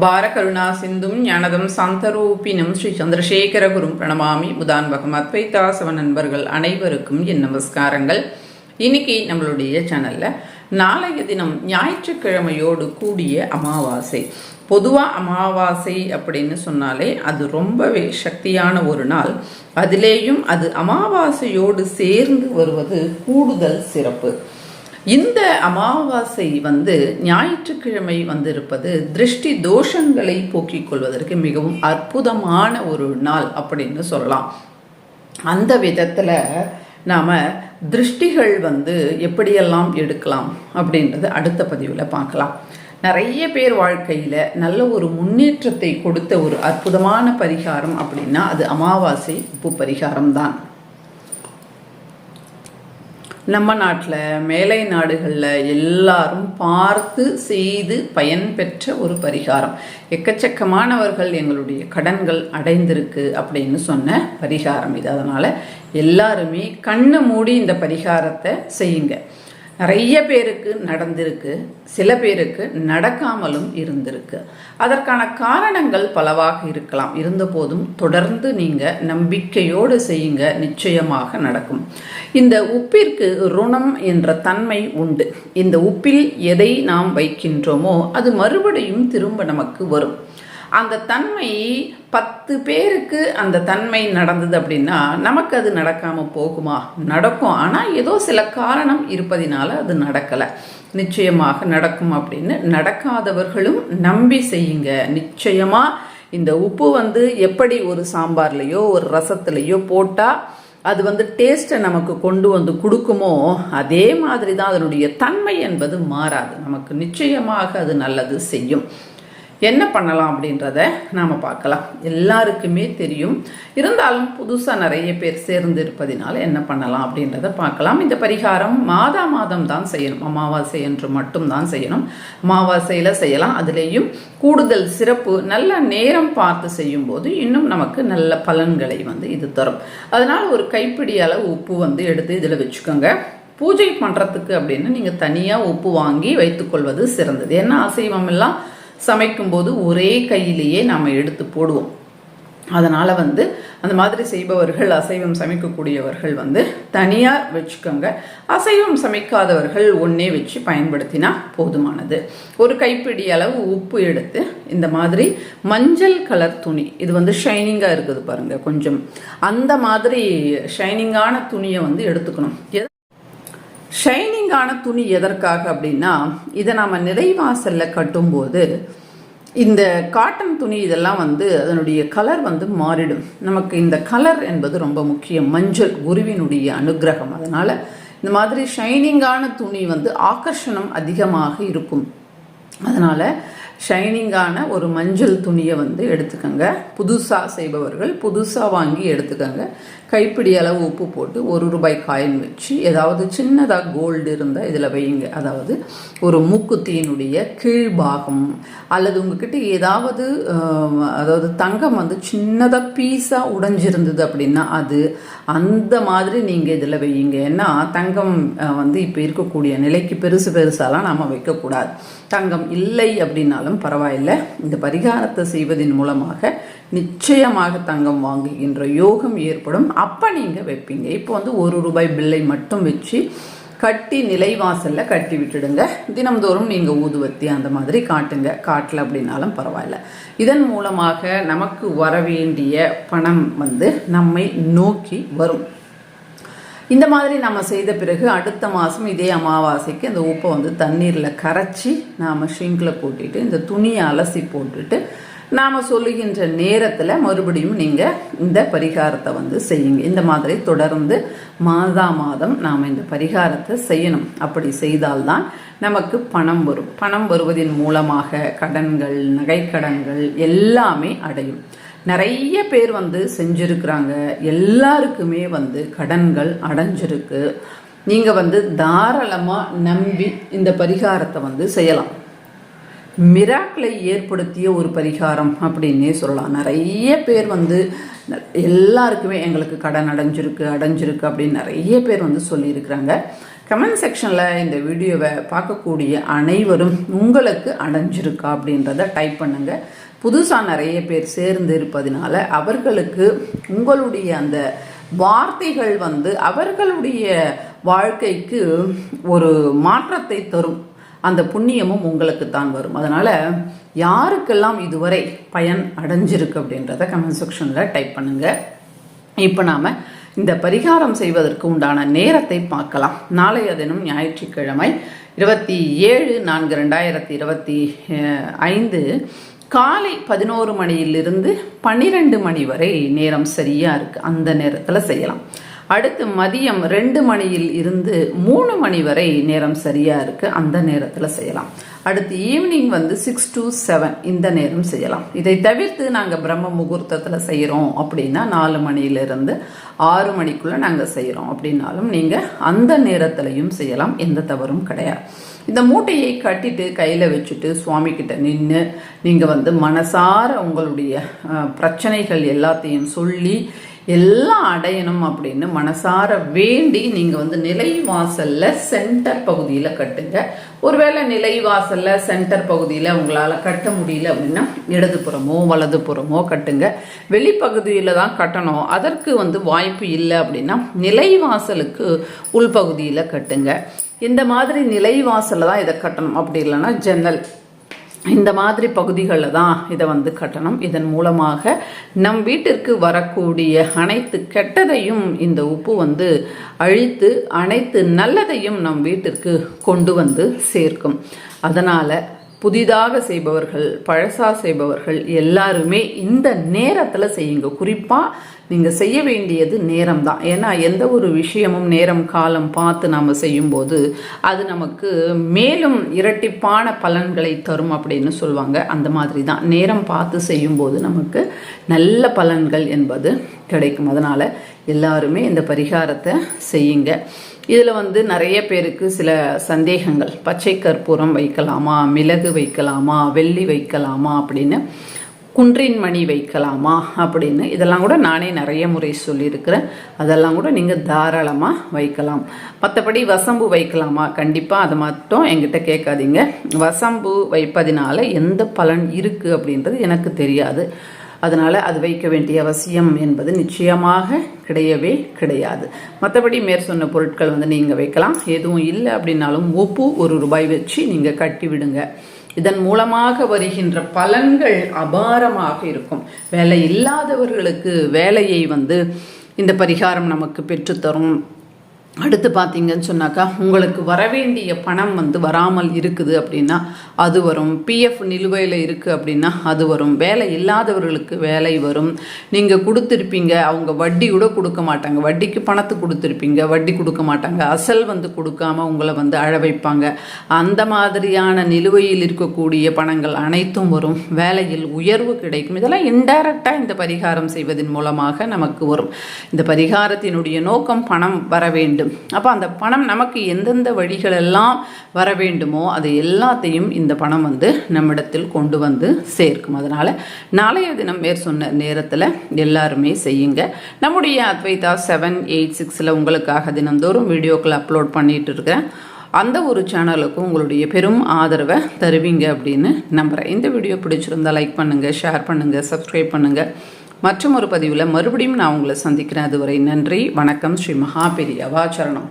பாரகருணா சிந்தும் ஞானதம் சந்தரூபினும் ஸ்ரீ சந்திரசேகரகுரும் பிரணமாமி முதான்பகம் அத்வைதாசவ நண்பர்கள் அனைவருக்கும் என் நமஸ்காரங்கள். இன்னைக்கு நம்மளுடைய சேனல்ல நாளைய தினம் ஞாயிற்றுக்கிழமையோடு கூடிய அமாவாசை. பொதுவாக அமாவாசை அப்படின்னு சொன்னாலே அது ரொம்பவே சக்தியான ஒரு நாள். அதிலேயும் அது அமாவாசையோடு சேர்ந்து வருவது கூடுதல் சிறப்பு. இந்த அமாவாசை வந்து ஞாயிற்றுக்கிழமை வந்திருப்பது திருஷ்டி தோஷங்களை போக்கிக் கொள்வதற்கு மிகவும் அற்புதமான ஒரு நாள் அப்படின்னு சொல்லலாம். அந்த விதத்தில் நாம் திருஷ்டிகள் வந்து எப்படியெல்லாம் எடுக்கலாம் அப்படின்றது அடுத்த பதிவில் பார்க்கலாம். நிறைய பேர் வாழ்க்கையில் நல்ல ஒரு முன்னேற்றத்தை கொடுத்த ஒரு அற்புதமான பரிகாரம் அப்படின்னா அது அமாவாசை உப்பு பரிகாரம் தான் நம்ம நாட்டில் மேலை நாடுகளில் எல்லாரும் பார்த்து செய்து பயன்பெற்ற ஒரு பரிகாரம். எக்கச்சக்கமானவர்கள் எங்களுடைய கடன்கள் அடைந்திருக்கு அப்படின்னு சொன்ன பரிகாரம் இது. அதனால் எல்லாருமே கண்ணை மூடி இந்த பரிகாரத்தை செய்யுங்க. நிறைய பேருக்கு நடந்திருக்கு சில பேருக்கு நடக்காமலும் இருந்திருக்கு. அதற்கான காரணங்கள் பலவாக இருக்கலாம். இருந்தபோதும் தொடர்ந்து நீங்க நம்பிக்கையோடு செய்யுங்க நிச்சயமாக நடக்கும். இந்த உப்பிற்கு ருணம் என்ற தன்மை உண்டு. இந்த உப்பில் எதை நாம் வைக்கின்றோமோ அது மறுபடியும் திரும்ப நமக்கு வரும். அந்த தன்மை பத்து பேருக்கு அந்த தன்மை நடந்தது அப்படின்னா நமக்கு அது நடக்காமல் போகுமா? நடக்கும். ஆனால் ஏதோ சில காரணம் இருப்பதினால அது நடக்கலை. நிச்சயமாக நடக்கும் அப்படின்னு நடக்காதவர்களும் நம்பி செய்யுங்க. நிச்சயமாக இந்த உப்பு வந்து எப்படி ஒரு சாம்பார்லேயோ ஒரு ரசத்துலேயோ போட்டால் அது வந்து டேஸ்ட்டை நமக்கு கொண்டு வந்து கொடுக்குமோ அதே மாதிரி தான் அதனுடைய தன்மை என்பது மாறாது. நமக்கு நிச்சயமாக அது நல்லது செய்யும். என்ன பண்ணலாம் அப்படின்றத நாம் பார்க்கலாம். எல்லாருக்குமே தெரியும். இருந்தாலும் புதுசாக நிறைய பேர் சேர்ந்து இருப்பதினால என்ன பண்ணலாம் அப்படின்றத பார்க்கலாம். இந்த பரிகாரம் மாதா மாதம் தான் செய்யணும். அமாவாசை என்று மட்டும் தான் செய்யணும். அமாவாசையில் செய்யலாம். அதுலேயும் கூடுதல் சிறப்பு நல்ல நேரம் பார்த்து செய்யும்போது இன்னும் நமக்கு நல்ல பலன்களை வந்து இது தரும். அதனால் ஒரு கைப்பிடி அளவு உப்பு வந்து எடுத்து இதில் வச்சுக்கோங்க. பூஜை பண்ணுறதுக்கு அப்படின்னு நீங்கள் தனியாக உப்பு வாங்கி வைத்துக்கொள்வது சிறந்தது. ஏன்னா அசைவம் எல்லாம் சமைக்கும்போது ஒரே கையிலேயே நாம் எடுத்து போடுவோம். அதனால் வந்து அந்த மாதிரி செய்பவர்கள் அசைவம் சமைக்கக்கூடியவர்கள் வந்து தனியாக வச்சுக்கோங்க. அசைவம் சமைக்காதவர்கள் ஒன்றே வச்சு பயன்படுத்தினா போதுமானது. ஒரு கைப்பிடி அளவு உப்பு எடுத்து இந்த மாதிரி மஞ்சள் கலர் துணி இது வந்து ஷைனிங்காக இருக்குது பாருங்கள் கொஞ்சம். அந்த மாதிரி ஷைனிங்கான துணியை வந்து எடுத்துக்கணும். ஷைனிங்கான துணி எதற்காக அப்படின்னா இதை நாம் நிறைவாசலில் கட்டும்போது இந்த காட்டன் துணி இதெல்லாம் வந்து அதனுடைய கலர் வந்து மாறிடும். நமக்கு இந்த கலர் என்பது ரொம்ப முக்கியம். மஞ்சள் குருவினுடைய அனுகிரகம். அதனால் இந்த மாதிரி ஷைனிங்கான துணி வந்து ஆகர்ஷணம் அதிகமாக இருக்கும். அதனால் ஷைனிங்கான ஒரு மஞ்சள் துணியை வந்து எடுத்துக்கோங்க. புதுசாக செய்பவர்கள் புதுசாக வாங்கி எடுத்துக்கோங்க. கைப்பிடி அளவு உப்பு போட்டு ஒரு ரூபாய் காயின் வச்சு ஏதாவது சின்னதாக கோல்டு இருந்தால் இதில் வையுங்க. அதாவது ஒரு மூக்குத்தியினுடைய கீழ்பாகம் அல்லது உங்ககிட்ட ஏதாவது அதாவது தங்கம் வந்து சின்னதாக பீஸாக உடைஞ்சிருந்தது அப்படின்னா அது அந்த மாதிரி நீங்கள் இதில் வையுங்க. ஏன்னா தங்கம் வந்து இப்போ இருக்கக்கூடிய நிலைக்கு பெருசு பெருசாலாம் நாம் வைக்கக்கூடாது. தங்கம் இல்லை அப்படின்னாலும் பரவாயில்லை. இந்த பரிகாரத்தை செய்வதன் மூலமாக நிச்சயமாக தங்கம் வாங்குகின்ற யோகம் ஏற்படும். அப்போ நீங்கள் வைப்பீங்க. இப்போ வந்து ஒரு ரூபாய் பில்லை மட்டும் வச்சு கட்டி நிலைவாசலில் கட்டி விட்டுடுங்க. தினம்தோறும் நீங்கள் ஊதுவத்தி அந்த மாதிரி காட்டுங்க. காட்டல அப்படின்னாலும் பரவாயில்ல. இதன் மூலமாக நமக்கு வர வேண்டிய பணம் வந்து நம்மை நோக்கி வரும். இந்த மாதிரி நம்ம செய்த பிறகு அடுத்த மாதம் இதே அமாவாசைக்கு அந்த உப்பை வந்து தண்ணீரில் கரைச்சி நாம் ஷிங்கில் போட்டுட்டு இந்த துணியை அலசி போட்டுட்டு நாம் சொல்லுகின்ற நேரத்தில் மறுபடியும் நீங்கள் இந்த பரிகாரத்தை வந்து செய்யுங்க. இந்த மாதிரி தொடர்ந்து மாதா மாதம் நாம் இந்த பரிகாரத்தை செய்யணும். அப்படி செய்தால்தான் நமக்கு பணம் வரும். பணம் வருவதன் மூலமாக கடன்கள் நகைக்கடன்கள் எல்லாமே அடையும். நிறைய பேர் வந்து செஞ்சுருக்கிறாங்க. எல்லாருக்குமே வந்து கடன்கள் அடைஞ்சிருக்கு. நீங்கள் வந்து தாராளமாக நம்பி இந்த பரிகாரத்தை வந்து செய்யலாம். மிராக்களை ஏற்படுத்திய ஒரு பரிகாரம் அப்படின்னே சொல்லலாம். நிறைய பேர் வந்து எல்லாருக்குமே எங்களுக்கு கடன் அடைஞ்சிருக்கு அடைஞ்சிருக்கு அப்படின்னு நிறைய பேர் வந்து சொல்லியிருக்கிறாங்க. கமெண்ட் செக்ஷனில் இந்த வீடியோவை பார்க்கக்கூடிய அனைவரும் உங்களுக்கு அடைஞ்சிருக்கா அப்படின்றத டைப் பண்ணுங்கள் புதுசாக நிறைய பேர் சேர்ந்து இருப்பதினால அவர்களுக்கு உங்களுடைய அந்த வார்த்தைகள் வந்து அவர்களுடைய வாழ்க்கைக்கு ஒரு மாற்றத்தை தரும். அந்த புண்ணியமும் உங்களுக்கு தான் வரும். அதனால் யாருக்கெல்லாம் இதுவரை பயன் அடைஞ்சிருக்கு அப்படின்றத கமெண்ட் செக்ஷனில் டைப் பண்ணுங்கள் இப்போ நாம் இந்த பரிகாரம் செய்வதற்கு உண்டான நேரத்தை பார்க்கலாம். நாளைய தினம் ஞாயிற்றுக்கிழமை இருபத்தி ஏழு நான்கு ரெண்டாயிரத்தி இருபத்தி ஐந்து காலை பதினோரு மணியிலிருந்து பன்னிரெண்டு மணி வரை நேரம் சரியாக இருக்குது அந்த நேரத்தில் செய்யலாம். அடுத்து மதியம் ரெண்டு மணியில் இருந்து மூணு மணி வரை நேரம் சரியாக இருக்குது அந்த நேரத்தில் செய்யலாம். அடுத்து ஈவினிங் வந்து சிக்ஸ் டு செவன் இந்த நேரம் செய்யலாம். இதை தவிர்த்து நாங்கள் பிரம்ம முகூர்த்தத்தில் செய்கிறோம் அப்படின்னா நாலு மணியிலிருந்து ஆறு மணிக்குள்ளே நாங்கள் செய்கிறோம் அப்படின்னாலும் நீங்கள் அந்த நேரத்திலையும் செய்யலாம். எந்த தவறும் கிடையாது. இந்த மூட்டையை கட்டிட்டு கையில் வச்சுட்டு சுவாமி கிட்ட நின்று நீங்கள் வந்து மனசார உங்களுடைய பிரச்சனைகள் எல்லாத்தையும் சொல்லி எல்லாம் அடையணும் அப்படின்னு மனசார வேண்டி நீங்கள் வந்து நிலைவாசலில் சென்டர் பகுதியில் கட்டுங்க. ஒருவேளை நிலைவாசலில் சென்டர் பகுதியில் உங்களால் கட்ட முடியல அப்படின்னா இடதுபுறமோ வலதுபுறமோ கட்டுங்க. வெளிப்பகுதியில் தான் கட்டணும். அதற்கு வந்து வாய்ப்பு இல்லை அப்படின்னா நிலைவாசலுக்கு உள்பகுதியில் கட்டுங்க. இந்த மாதிரி நிலைவாசலில் தான் இதை கட்டணும். அப்படி இல்லைன்னா ஜன்னல் இந்த மாதிரி பகுதிகளில் தான் இதை வந்து கட்டணும். இதன் மூலமாக நம் வீட்டிற்கு வரக்கூடிய அனைத்து கெட்டதையும் இந்த உப்பு வந்து அழித்து அனைத்து நல்லதையும் நம் வீட்டிற்கு கொண்டு வந்து சேர்க்கும். அதனால் புதிதாக செய்பவர்கள் பழசா செய்பவர்கள் எல்லாருமே இந்த நேரத்தில் செய்யுங்க. குறிப்பாக நீங்கள் செய்ய வேண்டியது நேரம் தான் ஏன்னா எந்த ஒரு விஷயமும் நேரம் காலம் பார்த்து நாம் செய்யும்போது அது நமக்கு மேலும் இரட்டிப்பான பலன்களை தரும் அப்படின்னு சொல்லுவாங்க. அந்த மாதிரி தான் நேரம் பார்த்து செய்யும்போது நமக்கு நல்ல பலன்கள் என்பது கிடைக்கும். அதனால் எல்லாருமே இந்த பரிகாரத்தை செய்யுங்க. இதில் வந்து நிறைய பேருக்கு சில சந்தேகங்கள். பச்சை கற்பூரம் வைக்கலாமா? மிளகு வைக்கலாமா? வெள்ளி வைக்கலாமா? அப்படின்னு. குன்றின் மணி வைக்கலாமா? அப்படின்னு. இதெல்லாம் கூட நானே நிறைய முறை சொல்லியிருக்கிறேன். அதெல்லாம் கூட நீங்கள் தாராளமாக வைக்கலாம். மற்றபடி வசம்பு வைக்கலாமா? கண்டிப்பாக அதை மட்டும் என்கிட்ட கேட்காதீங்க. வசம்பு வைப்பதினால எந்த பலன் இருக்குது அப்படின்றது எனக்கு தெரியாது. அதனால் அது வைக்க வேண்டிய அவசியம் என்பது நிச்சயமாக கிடையவே கிடையாது. மற்றபடி மேற் சொன்ன பொருட்கள் வந்து நீங்கள் வைக்கலாம். எதுவும் இல்லை அப்படின்னாலும் உப்பு ஒரு ரூபாய் வச்சு நீங்கள் கட்டி விடுங்க. இதன் மூலமாக வருகின்ற பலன்கள் அபாரமாக இருக்கும். வேலை இல்லாதவர்களுக்கு வேலையை வந்து இந்த பரிகாரம் நமக்கு பெற்றுத்தரும். அடுத்து பார்த்தீங்கன்னு சொன்னாக்கா உங்களுக்கு வரவேண்டிய பணம் வந்து வராமல் இருக்குது அப்படின்னா அது வரும். பிஎஃப் நிலுவையில் இருக்குது அப்படின்னா அது வரும். வேலை இல்லாதவர்களுக்கு வேலை வரும். நீங்கள் கொடுத்துருப்பீங்க அவங்க வட்டி கூட கொடுக்க மாட்டாங்க. வட்டிக்கு பணத்தை கொடுத்துருப்பீங்க வட்டி கொடுக்க மாட்டாங்க. அசல் வந்து கொடுக்காம உங்களை வந்து அழ வைப்பாங்க. அந்த மாதிரியான நிலுவையில் இருக்கக்கூடிய பணங்கள் அனைத்தும் வரும். வேலையில் உயர்வு கிடைக்கும். இதெல்லாம் இன்டைரக்டாக இந்த பரிகாரம் செய்வதன் மூலமாக நமக்கு வரும். இந்த பரிகாரத்தினுடைய நோக்கம் பணம் வர வேண்டும். வேண்டும். அப்போ அந்த பணம் நமக்கு எந்தெந்த வழிகளெல்லாம் வர வேண்டுமோ அது எல்லாத்தையும் இந்த பணம் வந்து நம்மிடத்தில் கொண்டு வந்து சேர்க்கும். அதனால் நாளைய தினம் மேற் சொன்ன நேரத்தில் எல்லாருமே செய்யுங்க. நம்முடைய அத்வைதா செவன் எயிட் சிக்ஸில் உங்களுக்காக தினந்தோறும் வீடியோக்கள் அப்லோட் பண்ணிகிட்டு இருக்கிறேன் அந்த ஒரு சேனலுக்கும் உங்களுடைய பெரும் ஆதரவை தருவீங்க அப்படின்னு நம்புகிறேன் இந்த வீடியோ பிடிச்சிருந்தால் லைக் பண்ணுங்கள் ஷேர் பண்ணுங்கள் சப்ஸ்கிரைப் பண்ணுங்கள் மற்றும் ஒரு பதிவில் மறுபடியும் நான் உங்களை சந்திக்கிறேன். அதுவரை நன்றி. வணக்கம். ஸ்ரீ மகாபெரியவா சரணம்.